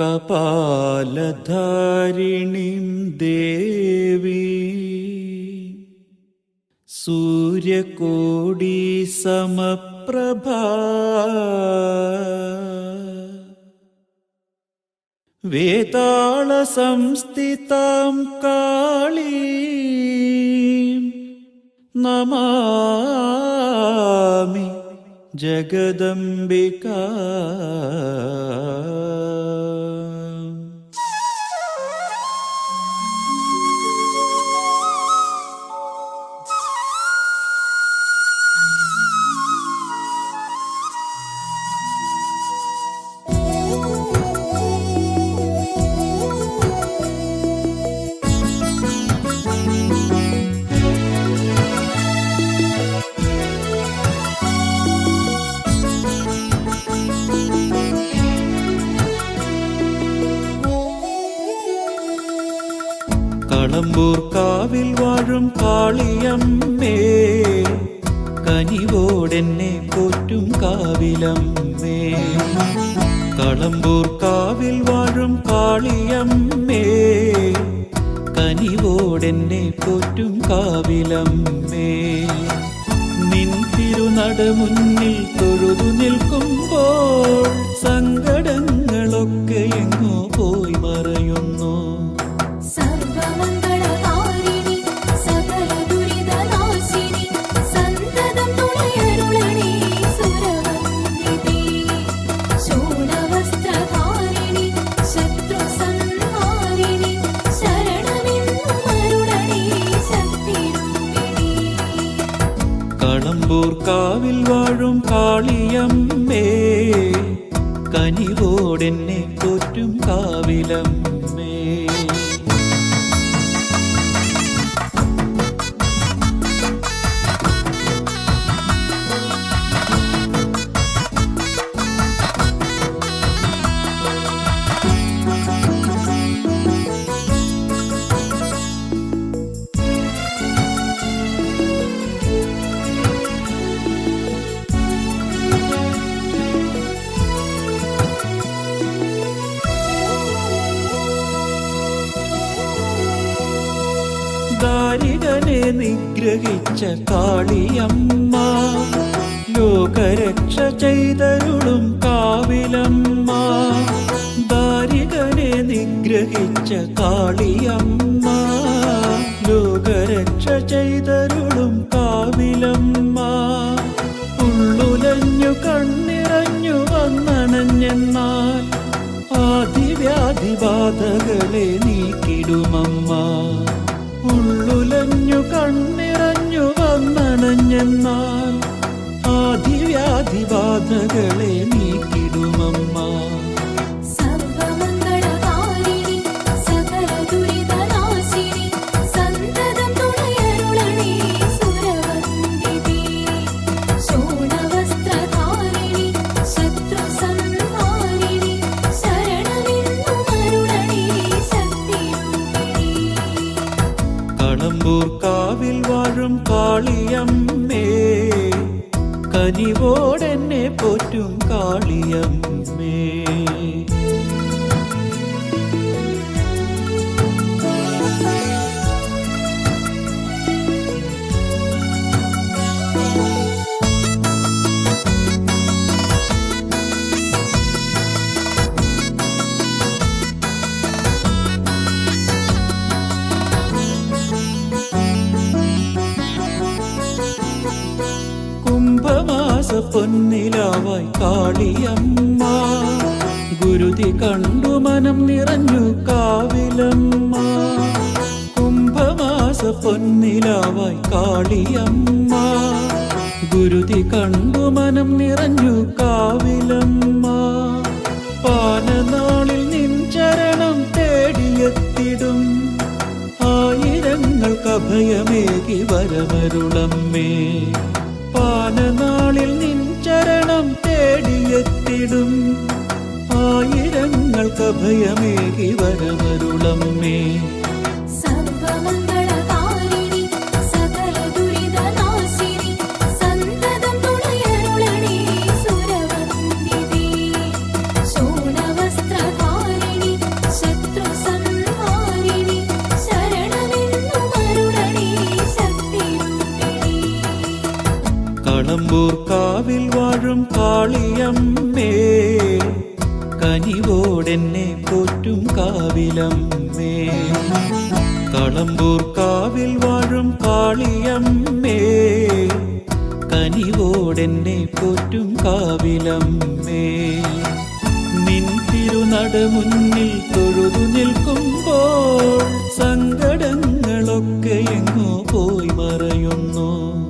കപാലധാരിണിം ദേവി. സൂര്യകോടി സമപ്രഭ. വേതാള സംസ്ഥിതാം കാളീ നമാമി. ജഗദംബിക. കളമ്പൂർ കാവിൽ വാഴും കാളിയമ്മേ. കനിവോടെന്നെ പോറ്റും കാവിലമ്മേ. കളമ്പൂർക്കാവിൽ വാഴും കാളിയമ്മേ. കനിവോടെന്നെ പോറ്റും കാവിലമ്മേ. നിൻ തിരുനട മുന്നിൽ തൊഴുതു നിൽക്കുമ്പോൾ സങ്കടങ്ങളൊക്കെ കാവിൽ വാഴും കാളിയമ്മേ കനിവോടെന്നെ പോറ്റും കാവിലമ്മേ. ദാരികനെ നിഗ്രഹിച്ച കാളിയമ്മ. ലോകരക്ഷ ചെയ്തരുളും കാവിലമ്മ. ദാരികനെ നിഗ്രഹിച്ച കാളിയമ്മ. ലോകരക്ഷ ചെയ്തരുളും കാവിലമ്മ. ഉള്ളുലഞ്ഞു കണ്ണിറഞ്ഞു വന്നണഞ്ഞെന്നാൽ ആദിവ്യാധിബാധകളെ നീക്കിടുമമ്മ. കണ്ണിറഞ്ഞു വന്നണഞ്ഞെന്നാൽ ആദിവ്യാധിബാധകളെ നീക്കിടുമമ്മ കാളിയമ്മേ കനിവോടെന്നെ പോറ്റും കാളിയമ്മേ. പൊന്നിലാവായി കാളിയമ്മ. ഗുരുതി കണ്ടു മനം നിറഞ്ഞു കാവിലമ്മ. കുംഭമാസ പൊന്നിലാവായി കാളിയമ്മ. ഗുരുതി കണ്ടു മനം നിറഞ്ഞു കാവിലമ്മ. പാനനാളിൽ നിൻ ചരണം തേടിയെത്തിടും. ആയിരങ്ങൾ കഭയമേകി വരമരുളമ്മേ. ചരണം അഭയത്തിടും ആയിരങ്ങൾക്ക് അഭയമേകി വരമരുളമ്മേ കളമ്പൂർ കാവിൽ തുണയരുളണേ കാളിയമ്മേ. കനിവോടെന്നെ പോറ്റും കാവിലമ്മേ. കളമ്പൂർ കാവിൽ വാഴും കാളിയമ്മേ. കനിവോടെന്നെ പോറ്റും കാവിലമ്മേ. നിൻ തിരുനട മുന്നിൽ തൊഴുതു നിൽക്കുമ്പോൾ സങ്കടങ്ങളൊക്കെ എങ്ങോ പോയി മറയുന്നു.